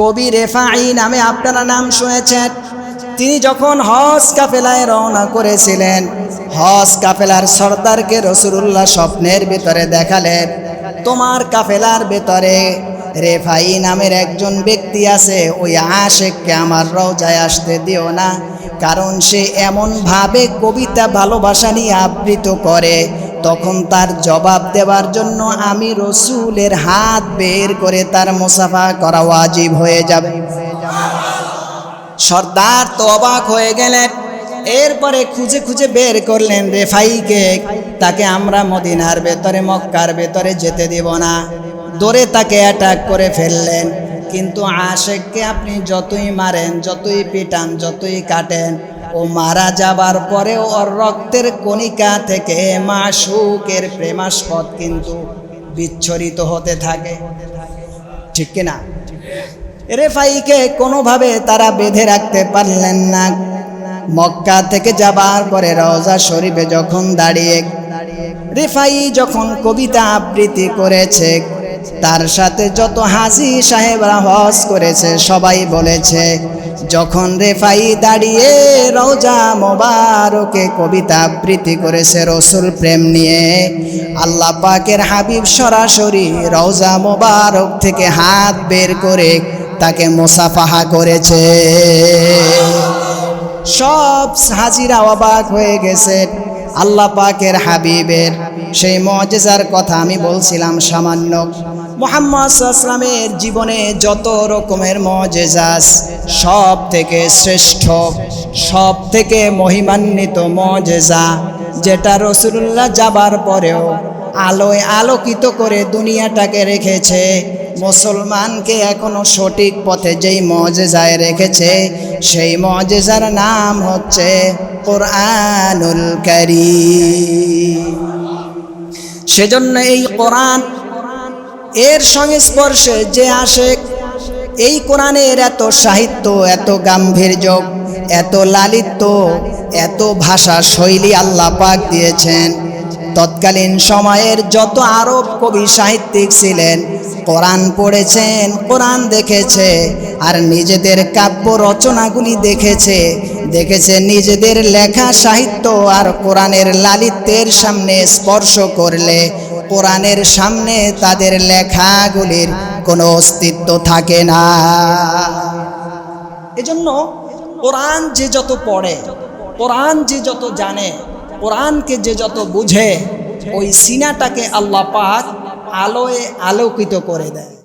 কবি রেফাই নামে আপনারা নাম শুনেছেন। তিনি যখন হজ কাফেলায় রওনা করেছিলেন, হজ কাফেলার সর্দারকে রসুল্লাহ স্বপ্নের ভেতরে দেখালেন, তোমার কাফেলার ভেতরে রেফাই নামের একজন ব্যক্তি আছে, ওই আশেককে আমার রওজায় আসতে দিও না, কারণ সে এমনভাবে কবিতা ভালোবাসা নিয়ে আবৃত করে। তখন তার জবাব দেওয়ার জন্য আমি রসুলের হাত বের করে তার মুসাফা করা ওয়াজিব হয়ে যাবে। সর্দার তো অবাক হয়ে গেলেন। এরপরে খুঁজে খুঁজে বের করলেন রেফাইকে। তাকে আমরা মদিনার ভেতরে, মক্কার ভেতরে যেতে দেব না। দৌড়ে তাকে অ্যাটাক করে ফেললেন। কিন্তু আশেককে আপনি যতই মারেন, যতই পিটান, যতই কাটেন ও মারা যাবার পরেও ওর রক্তের কণিকা থেকে মাসুকের প্রেমাস্পদ কিন্তু বিচ্ছরিত হতে থাকে। ঠিক কিনা রেফাইকে কোনোভাবে তারা বেঁধে রাখতে পারলেন না। মক্কা থেকে যাবার পরে রওজা শরীফে যখন দাঁড়িয়ে, রেফাই যখন কবিতা আবৃত্তি করেছে তার সাথে যত হাজি সাহেবরা হজ করেছে, সবাই বলেছে, যখন রেফাই দাঁড়িয়ে রওজা মোবারকে কবিতা আবৃত্তি করেছে রসুল প্রেম নিয়ে, আল্লাহ পাকের হাবিব সরাসরি রওজা মোবারক থেকে হাত বের করে তাকে মোসাফাহা করেছে। সব হাজিরা অবাক হয়ে গেছে। আল্লাহ পাকের হাবিবের সেই মজেজার কথা আমি বলছিলাম সামান্য। মোহাম্মদ আসলামের জীবনে যত রকমের মজেজাস সব থেকে শ্রেষ্ঠ সব থেকে মহিমান্বিত মজেজা যেটা রসুল্লাহ যাবার পরেও আলোয় আলোকিত করে দুনিয়াটাকে রেখেছে, মুসলমানকে এখনও সঠিক পথে যেই মজেজায় রেখেছে, সেই মজেজার নাম হচ্ছে কোরআনুল কারীম। সেজন্য এই কোরআন এর সংস্পর্শে যে আসে এই কোরআনের এত সাহিত্য, এত গাম্ভীর্য, এত লালিত্য, এত ভাষা শৈলী আল্লাহ পাক দিয়েছেন। তৎকালীন সময়ের যত আরব কবি সাহিত্যিক ছিলেন, কোরআন পড়েছেন, কোরআন দেখেছে, আর নিজেদের কাব্য রচনাগুলি দেখেছে দেখেছে নিজেদের লেখা সাহিত্য আর কোরআনের লালিত্যের সামনে স্পর্শ করলে কোরআনের সামনে তাদের লেখাগুলির কোনো অস্তিত্ব থাকে না। এজন্য কোরআন যে যত পড়ে, কোরআন যে যত জানে, কোরআনকে যে যত বুঝে, ওই সিনাটাকে আল্লাহ পাক আলোয় আলোকিত করে দেয়।